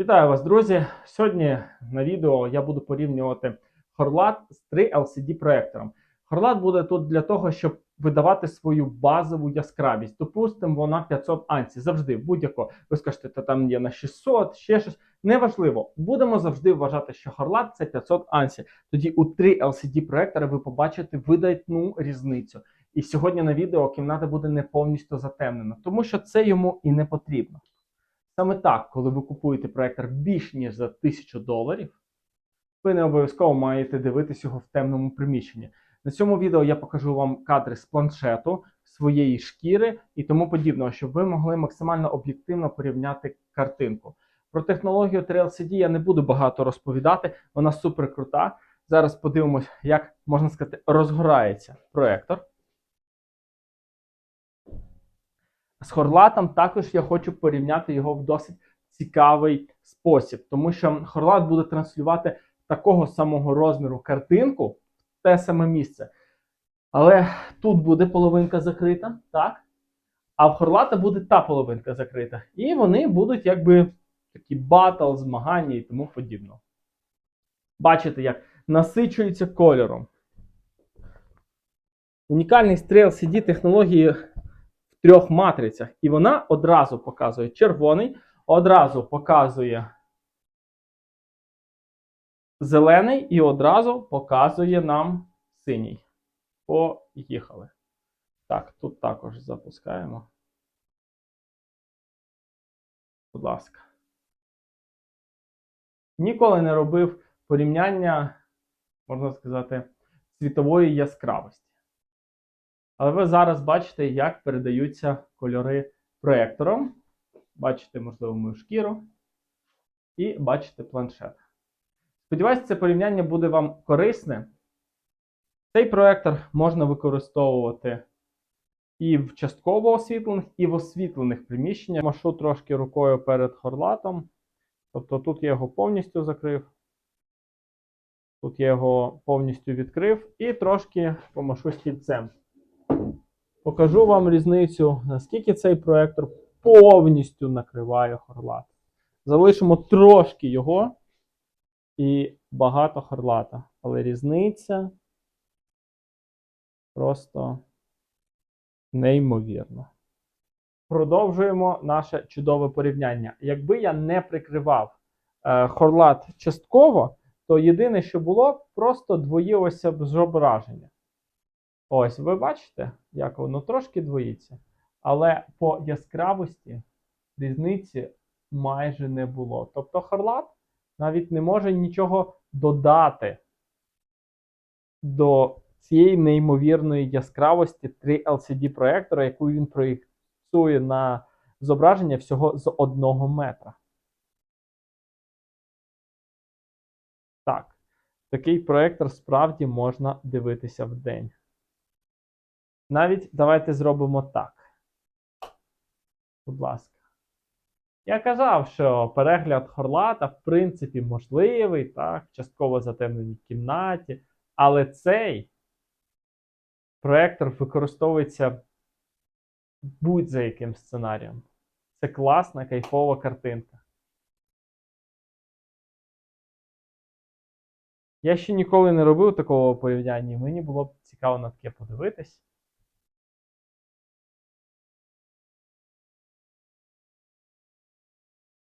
Вітаю вас, друзі! Сьогодні на відео я буду порівнювати Хорлат з 3 LCD проектором. Хорлат буде тут для того, щоб видавати свою базову яскравість. Допустимо, вона 500 ансі. Завжди будь-яко. Ви скажете, та там є на 600, ще щось. Неважливо. Будемо завжди вважати, що Хорлат це 500 ансі. Тоді у 3 LCD проектори ви побачите видатну різницю. І сьогодні на відео кімната буде не повністю затемнена, тому що це йому і не потрібно. Саме так, коли ви купуєте проектор більш ніж за 1000 доларів, ви не обов'язково маєте дивитись його в темному приміщенні. На цьому відео я покажу вам кадри з планшету, своєї шкіри і тому подібного, щоб ви могли максимально об'єктивно порівняти картинку. Про технологію 3LCD я не буду багато розповідати, вона супер крута. Зараз подивимось, як можна сказати, розгорається проектор. З Хорлатом також я хочу порівняти його в досить цікавий спосіб, тому що Хорлат буде транслювати такого самого розміру картинку в те саме місце. Але тут буде половинка закрита, так? А в Хорлата буде та половинка закрита. І вони будуть якби такі батл, змагання і тому подібне. Бачите, як насичується кольором. Унікальність 3LCD технології в трьох матрицях. І вона одразу показує червоний, одразу показує зелений і одразу показує нам синій. Поїхали. Так, тут також запускаємо. Будь ласка. Ніколи не робив порівняння, можна сказати, світової яскравості. Але ви зараз бачите, як передаються кольори проектором. Бачите, можливо, мою шкіру. І бачите планшет. Сподіваюсь, це порівняння буде вам корисне. Цей проектор можна використовувати і в частково освітлених, і в освітлених приміщеннях. Машу трошки рукою перед хорлатом. Тобто тут я його повністю закрив. Тут я його повністю відкрив і трошки помашу стільцем. Покажу вам різницю, наскільки цей проектор повністю накриває хорлат. Залишимо трошки його і багато хорлата. Але різниця просто неймовірна. Продовжуємо наше чудове порівняння. Якби я не прикривав е, хорлат частково, то єдине, що було, просто двоїлося б зображення. Ось, ви бачите, як воно трошки двоїться. Але по яскравості різниці майже не було. Тобто Харлат навіть не може нічого додати до цієї неймовірної яскравості 3 LCD проектора, яку він проєктує на зображення всього з одного метра. Так, такий проектор справді можна дивитися в день. Навіть давайте зробимо так. Будь ласка. Я казав, що перегляд Хорлата, в принципі, можливий, так, частково затемненій кімнаті, але цей проектор використовується будь-за яким сценарієм. Це класна, кайфова картинка. Я ще ніколи не робив такого порівняння, і мені було б цікаво на таке подивитись.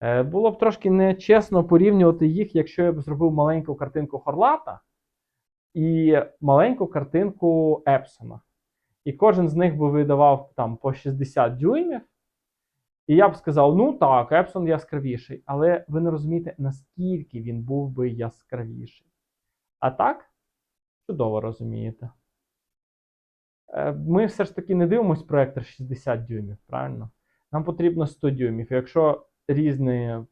Було б трошки нечесно порівнювати їх, якщо я б зробив маленьку картинку Хорлата і маленьку картинку Епсона. І кожен з них би видавав там по 60 дюймів. І я б сказав: ну так, Епсон яскравіший. Але ви не розумієте, наскільки він був би яскравіший. А так, чудово розумієте. Е, Ми все ж таки не дивимося проектор 60 дюймів, правильно? Нам потрібно 100 дюймів. Якщо різний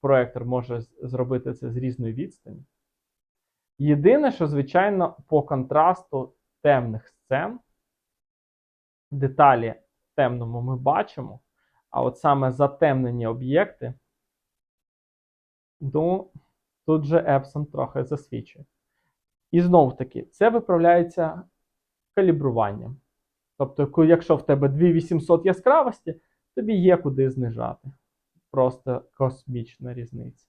проектор може зробити це з різної відстані. Єдине, що, звичайно, по контрасту темних сцен, деталі в темному ми бачимо, а от саме затемнені об'єкти, ну, тут же Epson трохи засвічує. І знов таки, це виправляється калібруванням. Тобто, якщо в тебе 2800 яскравості, тобі є куди знижати. Просто космічна різниця.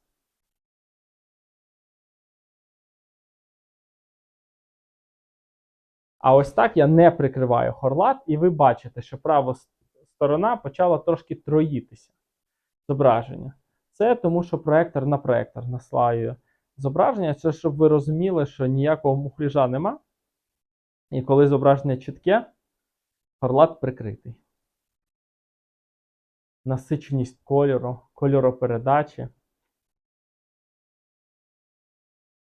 А ось так я не прикриваю хорлат, і ви бачите, що права сторона почала трошки троїтися зображення. Це тому, що проектор на проектор наслаює зображення. Це щоб ви розуміли, що ніякого мухляжа нема. І коли зображення чітке, хорлат прикритий. Насиченість кольору, кольоропередачі.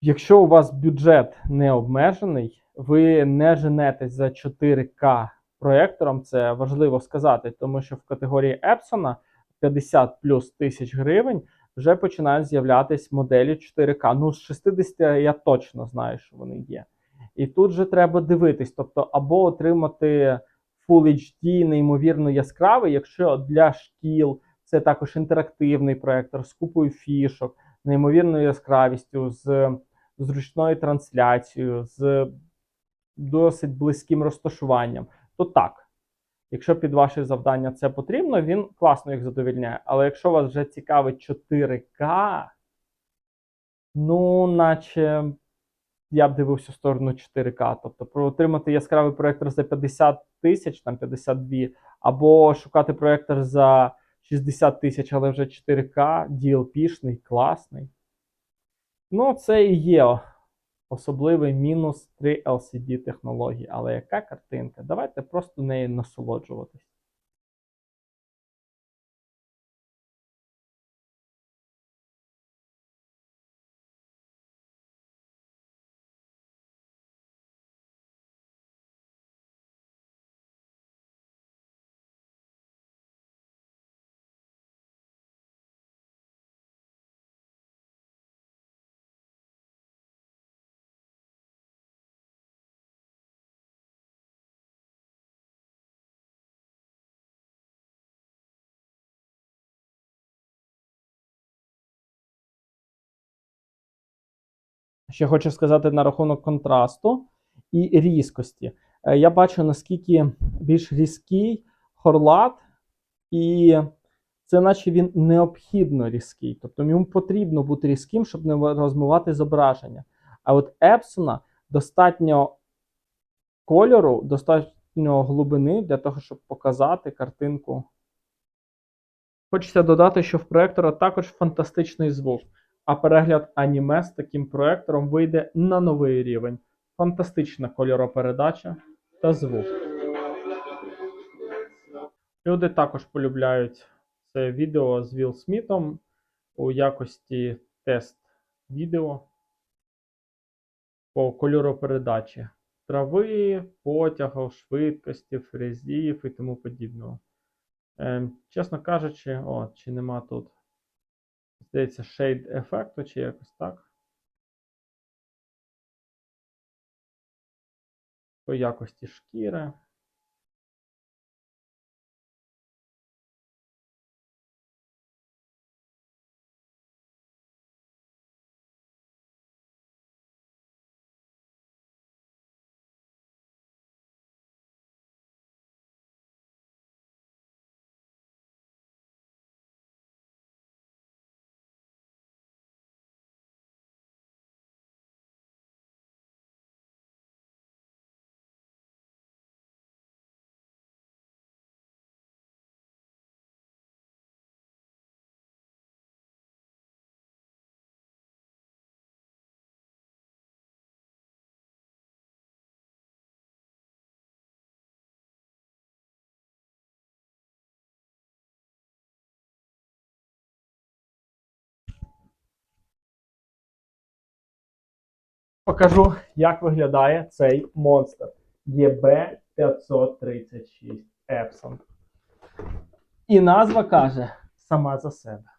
Якщо у вас бюджет не обмежений, ви не женетесь за 4К проектором, це важливо сказати, тому що в категорії Epson 50 плюс тисяч гривень вже починають з'являтись моделі 4К. Ну, з 60 я точно знаю, що вони є. І тут же треба дивитись, тобто, або отримати Full HD неймовірно яскравий, якщо для шкіл це також інтерактивний проектор з купою фішок, неймовірною яскравістю, з зручною трансляцією, з досить близьким розташуванням, то так. Якщо під ваше завдання це потрібно, він класно їх задовільняє. Але якщо вас вже цікавить 4К, ну, наче я б дивився в сторону 4К. Тобто про отримати яскравий проектор за 50 тисяч, там 52, або шукати проєктор за 60 тисяч, але вже 4К, DLP-шний, класний. Ну, це і є особливий мінус 3 LCD технології. Але яка картинка? Давайте просто нею насолоджуватись. Ще хочу сказати на рахунок контрасту і різкості. Е, Я бачу, наскільки більш різкий хорлат, і це наче він необхідно різкий. Тобто йому потрібно бути різким, щоб не розмивати зображення. А от Епсона достатньо кольору, достатньо глибини для того, щоб показати картинку. Хочеться додати, що в проектора також фантастичний звук, а перегляд аніме з таким проектором вийде на новий рівень. Фантастична кольоропередача та звук. Люди також полюбляють це відео з Вілл Смітом у якості тест відео по кольоропередачі трави, потягів, швидкості, фрезів і тому подібного. Е, чесно кажучи, о, чи нема тут, здається, шейд ефекту, чи якось так. По якості шкіри. Покажу, як виглядає цей монстр EB536 Epson. І назва каже сама за себе.